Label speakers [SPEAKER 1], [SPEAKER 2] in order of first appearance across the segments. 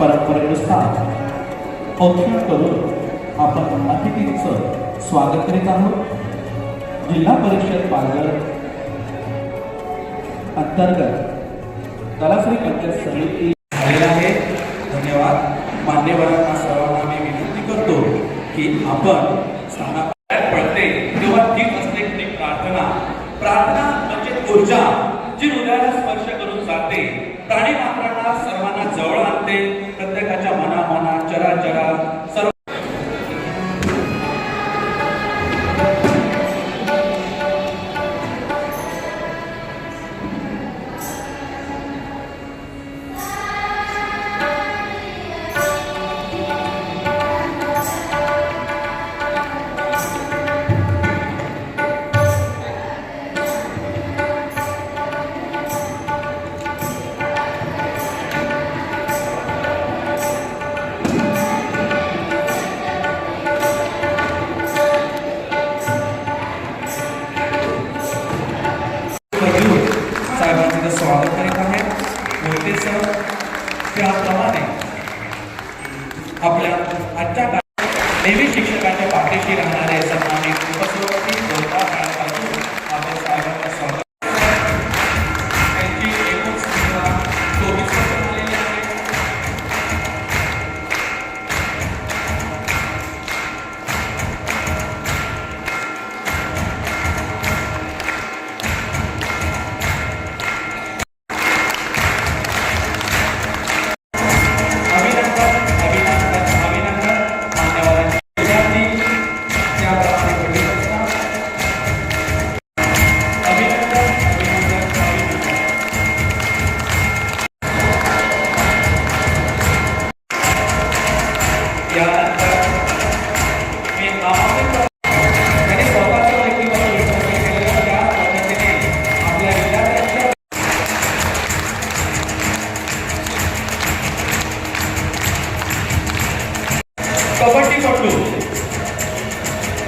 [SPEAKER 1] परंपरेनुसार औक्षण करून आपण अतिथींचं स्वागत करीत आहोत. जिल्हा परिषद पालघर अंतर्गत कलाश्री पंचायत समिती झालेला आहे. धन्यवाद. मान्यवरांना सर्वांना मी विनंती करतो की आपण स्थानाबाहेर त्याप्रमाणे आपल्या आजच्या नेहमी शिक्षकांच्या पाठीशी राहणारे कबड्डीपटू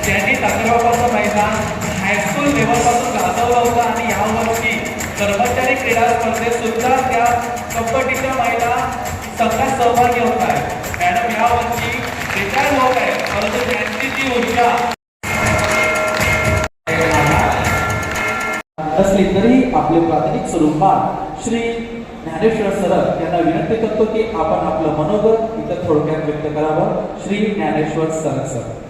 [SPEAKER 1] त्यांनी तासगावपासून मैदान हायस्कूल लेवलपासून गाजवला होता आणि यावर्षी कर्मचारी क्रीडा स्पर्धेत सुद्धा त्या कबड्डीच्या महिला संघात सहभागी होत आहे. मॅडम यावर्षी रिटायर होत आहे परंतु त्यांची ती ऊर्जा असली तरी आपले प्राथमिक स्वरूपात श्री ज्ञानेश्वर सरक यांना विनंती करतो की आपण आपलं मनोगत इथं थोडक्यात व्यक्त करावं. श्री ज्ञानेश्वर सरक सर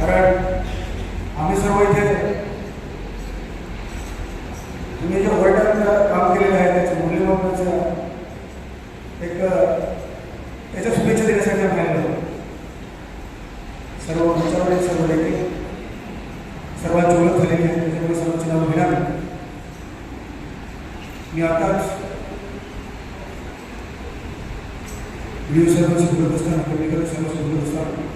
[SPEAKER 2] कारण आम्ही सर्व इथे तुम्ही जे वर्ल्डात काम केलेलं आहे त्याचं मूल्यमापनाचं व्हिडिओ सर्वांशी बोलत असताना सर्वांशी बोलत असताना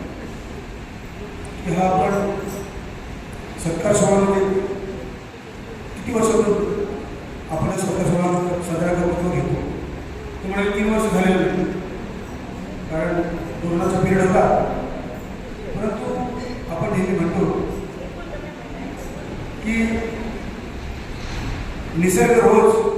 [SPEAKER 2] की हा आपण सत्कार सोहळ्यामध्ये किती हा सत्कार सोहळा साजरा करतो घेतो तीन वर्ष. कारण कोरोनाचा पिरियड होता परंतु आपण नेहमी म्हणतो की निसर्ग रोज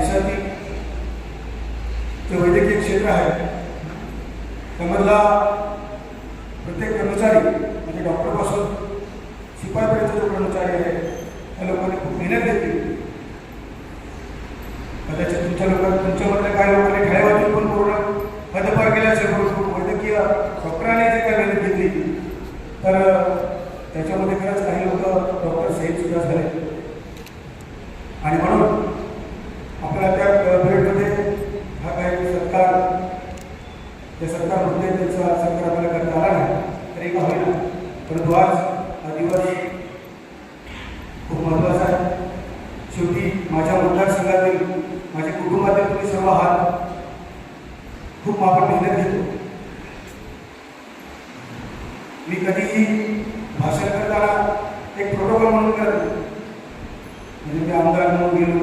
[SPEAKER 2] देशातील जे वैद्यकीय क्षेत्र आहे त्यामधला प्रत्येक कर्मचारी म्हणजे डॉक्टरपासून शिपाईपर्यंत जो कर्मचारी आहे त्या लोकांनी खूप मेहनत घेतली. कदाचित तुमच्या लोकांना तुमच्यामधल्या काही लोकांनी खेळावातून पण पूर्ण हद्दपार केल्या असेल परंतु वैद्यकीय डॉक्टरांनी जे काही मेहनत घेतली. तर त्याच्यामध्ये खरंच काही लोक डॉक्टर शहीद सुद्धा झाले. आणि म्हणून आपल्याला त्या पिरियडमध्ये हा काही सत्कार जे सत्कार होते त्याचा सत्कार आपल्याला करता आला नाही तरी का होईना परंतु आज हा दिवस खूप महत्त्वाचा आहे. शेवटी माझ्या मतदारसंघातील माझ्या कुटुंबातील तुम्ही सर्व आहात. खूप आपण मेहनत घेतो. मी कधीही भाषण करताना म्हणून करतो. म्हणजे मी आमदार म्हणून गेलो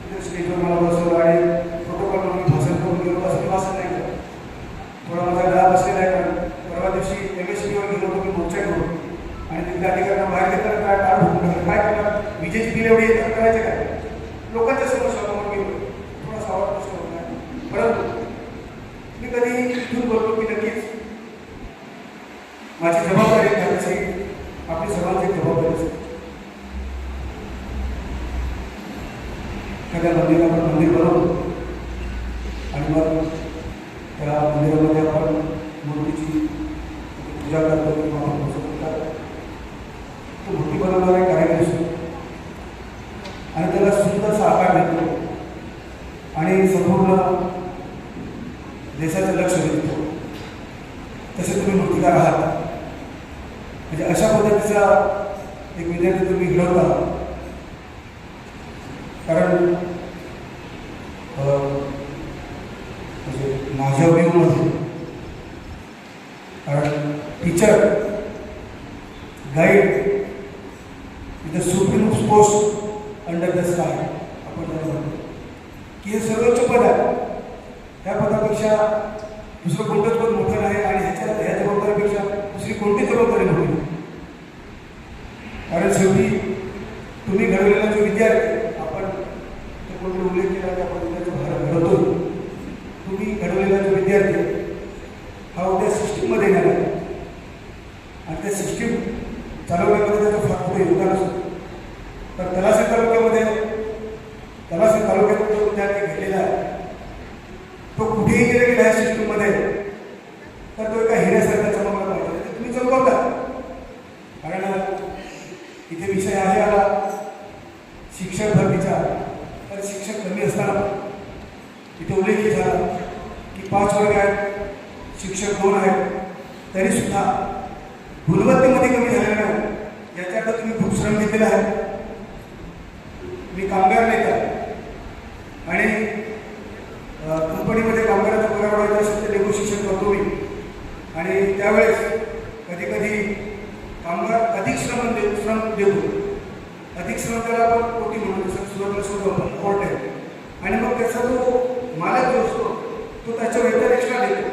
[SPEAKER 2] तिथे स्टेजवर मला बसवलं आणि प्रोटोकॉल म्हणून मी भाषण करून गेलो असं मी भाषण नाही करत थोडा माझा गळा बसलेला आहे कारण परवा दिवशी एम एस टीवर गेलो होतो मी मोर्चा करून आणि तिथल्या अधिकाऱ्यांना बाहेर घेताना काय टाळ फुटून टाकलं. काय करणार विजेची बिल एवढी करायचं काय? लोकांच्या समस्या म्हणून गेलो. थोडासा आवाज बसला होता परंतु मी कधी इथून बोलतो की नक्कीच माझी जबाबदारी घराची आपली सर्वांची जबाबदारी एखाद्या एखाद्या आपण मंदिर बनवतो आणि मग त्या मंदिरामध्ये आपण मूर्तीची पूजा करतो किंवा आपण पूजा करतो. तो मूर्ती बनवणारा एक कारीगर असतो आणि त्याला सुंदरसा आकार देतो आणि संपूर्ण देशाचं लक्ष देतो. तसे तुम्ही मूर्तिकार आहात. म्हणजे अशा पद्धतीचा एक विद्यार्थी तुम्ही घडवता. कारण म्हणजे माझ्या व्ह्यूमध्ये कारण टीचर गाईड इथं supreme post under the sky पदासाठी की हे सर्वोच्च पद आहे. त्या पदापेक्षा दुसरं कोणतंच पद मोठं नाही आणि ह्याच्या ह्या जबाबदारीपेक्षा दुसरी कोणती जबाबदारी मोठी नाही. कारण शेवटी तुम्ही घडवलेला जो विद्यार्थी आपण कोणी उल्लेख केला त्या पद्धतीचा भार घडवतो तुम्ही घडवलेला जो विद्यार्थी हा उद्या सिस्टीममध्ये येणार आहे. आणि त्या सिस्टीम चालवण्यामध्ये त्याचा फार मोठं योगदान असतो. तर कला तालुक्यामध्ये तलासी तालुक्यात जो विद्यार्थी घडलेला आहे तो कुठेही गेला गेला ह्या सिस्टीममध्ये तर तो एका हिऱ्यासारखा चमकला पाहिजे ते तुम्ही चमकवता. कारण इथे विषय आहे आला शिक्षक भरतीचा. तर शिक्षक कमी असताना इथे उल्लेख झाला की पाच वर्ग आहेत शिक्षक दोन आहेत. तरीसुद्धा गुणवत्तेमध्ये कमी झालेलं नाही. याच्याकडे तुम्ही खूप श्रम घेतलेला आहे. मी कामगार नाही आणि अ, कंपनीमध्ये कामगाराचा पगार वाढवायचा असेल तर नेगोशिएशन करतो मी आणि त्यावेळेस कधी कधी कामगार अधिक श्रम देऊ श्रम देऊ अधिक श्रम त्याला आपण कोटी म्हणून जसं सुरुवातीला सुरू आपण कोर्ट आहे आणि मग त्याचा जो मालक जो असतो तो त्याच्या वेतन एक्स्ट्रा देतो.